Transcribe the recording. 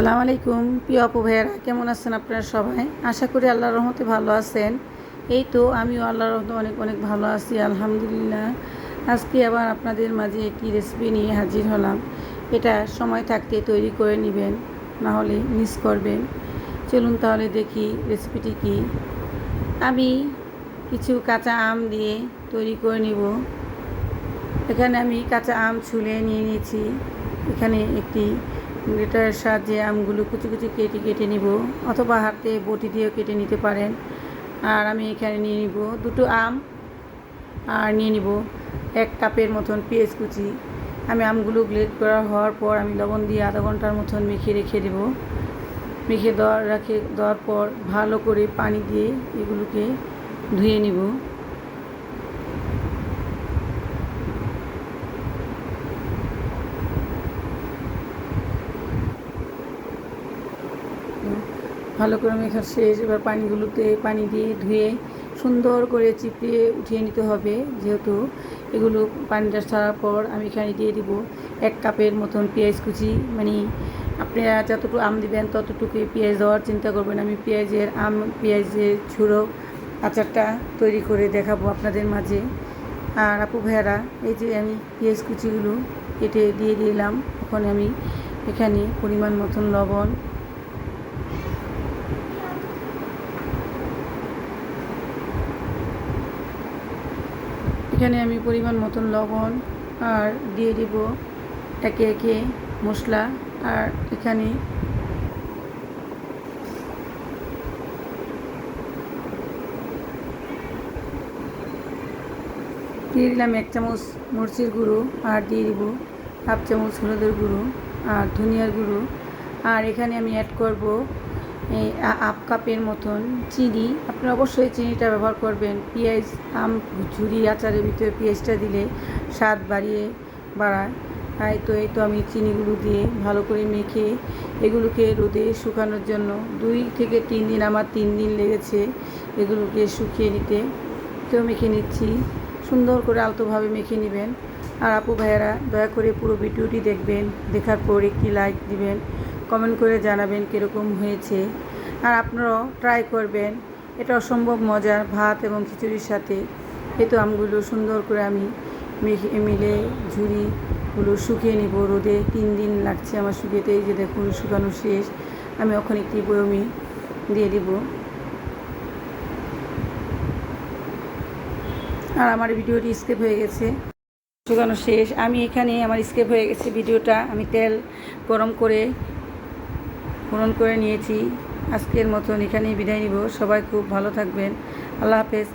আসসালামু আলাইকুম। প্রিয় অপু ভাইয়েরা, কেমন আছেন আপনারা সবাই? আশা করি আল্লাহর রহমতে ভালো আছেন। এই তো আমিও আল্লাহর রহমতে অনেক অনেক ভালো আছি, আলহামদুলিল্লাহ। আজকে আবার আপনাদের মাঝে একটি রেসিপি নিয়ে হাজির হলাম। এটা সময় থাকতে তৈরি করে নেবেন, না হলে মিস করবেন। চলুন তাহলে দেখি রেসিপিটি কি। আমি কিছু কাঁচা আম দিয়ে তৈরি করে নিব। এখানে আমি কাঁচা আম ছুলে নিয়ে নিয়েছি। এখানে একটি গ্রেটারের সাহায্যে আমগুলো কুচি কুচি কেটে কেটে নিব অথবা হাতে বটি দিয়েও কেটে নিতে পারেন। আর আমি এখানে নিয়ে নিব দুটো আম আর নিয়ে নিব এক কাপের মতন পেঁয়াজ কুচি। আমি আমগুলো গ্লেড করা হওয়ার পর আমি লবণ দিয়ে আধা ঘণ্টার মতন মেখে রেখে দেব। মেখে দেওয়ার রাখে, দেওয়ার পর ভালো করে পানি দিয়ে এগুলোকে ধুয়ে নিব। ভালো করে মেখা শেষ, এবার পানিগুলোতে পানি দিয়ে ধুয়ে সুন্দর করে চিপিয়ে উঠিয়ে নিতে হবে। যেহেতু এগুলো পানিটা ছাড়ার পর আমি এখানে দিয়ে দিব এক কাপের মতন পেঁয়াজ কুচি। মানে আপনারা যতটুকু আম দিবেন ততটুকু পেঁয়াজ দেওয়ার চিন্তা করবেন আমি পেঁয়াজের আম, পেঁয়াজের ঝুড়ো আচারটা তৈরি করে দেখাবো আপনাদের মাঝে। আর আপু ভাইয়ারা, এই যে আমি পেঁয়াজ কুচিগুলো কেটে দিয়ে দিলাম। এখন আমি এখানে পরিমাণ মতন লবণ এখানে আমি পরিমাণ মতন লবণ আর দিয়ে দিব একে একে মশলা আর এখানে দিয়ে দিলাম এক চামচ মরচির গুঁড়ো আর দিয়ে দিব হাফ চামচ হলুদের গুঁড়ো আর ধনিয়ার গুঁড়ো। আর এখানে আমি অ্যাড করব হাফ কাপের মতন চিনি। আপনি অবশ্যই চিনিটা ব্যবহার করবেন। পেঁয়াজ, আম, ঝুরি আচারের ভিতরে পেঁয়াজটা দিলে স্বাদ বাড়িয়ে বাড়ায়। তাই তো, এই তো আমি চিনিগুলো দিয়ে ভালো করে মেখে এগুলোকে রোদে শুকানোর জন্য দুই থেকে তিন দিন, আমার তিন দিন লেগেছে এগুলোকে শুকিয়ে নিতে। তো মেখে নিচ্ছি। সুন্দর করে আলতোভাবে মেখে নেবেন। আর আপু ভাইয়েরা, দয়া করে পুরো ভিডিওটি দেখবেন। দেখার পর একটি লাইক দিবেন। কমেন্ট করে জানাবেন কীরকম হয়েছে। আর আপনারাও ট্রাই করবেন। এটা অসম্ভব মজার ভাত এবং খিচুড়ির সাথে। তো আমগুলো সুন্দর করে আমি মিলে ঝুড়িগুলো শুকিয়ে নিব। রোদে তিন দিন লাগছে আমার শুকিয়েতে। এই যে দেখুন, শুকানো শেষ। আমি ওখানে একটি বয়মি দিয়ে দিব। আর আমার ভিডিওটি স্কেপ হয়ে গেছে। শুকানো শেষ। আমি এখানে আমার স্কেপ হয়ে গেছে ভিডিওটা। আমি তেল গরম করে পূরণ করে নিয়েছি। আজকের মতন এখানেই বিদায় নিব। সবাই খুব ভালো থাকবেন। আল্লাহ হাফেজ।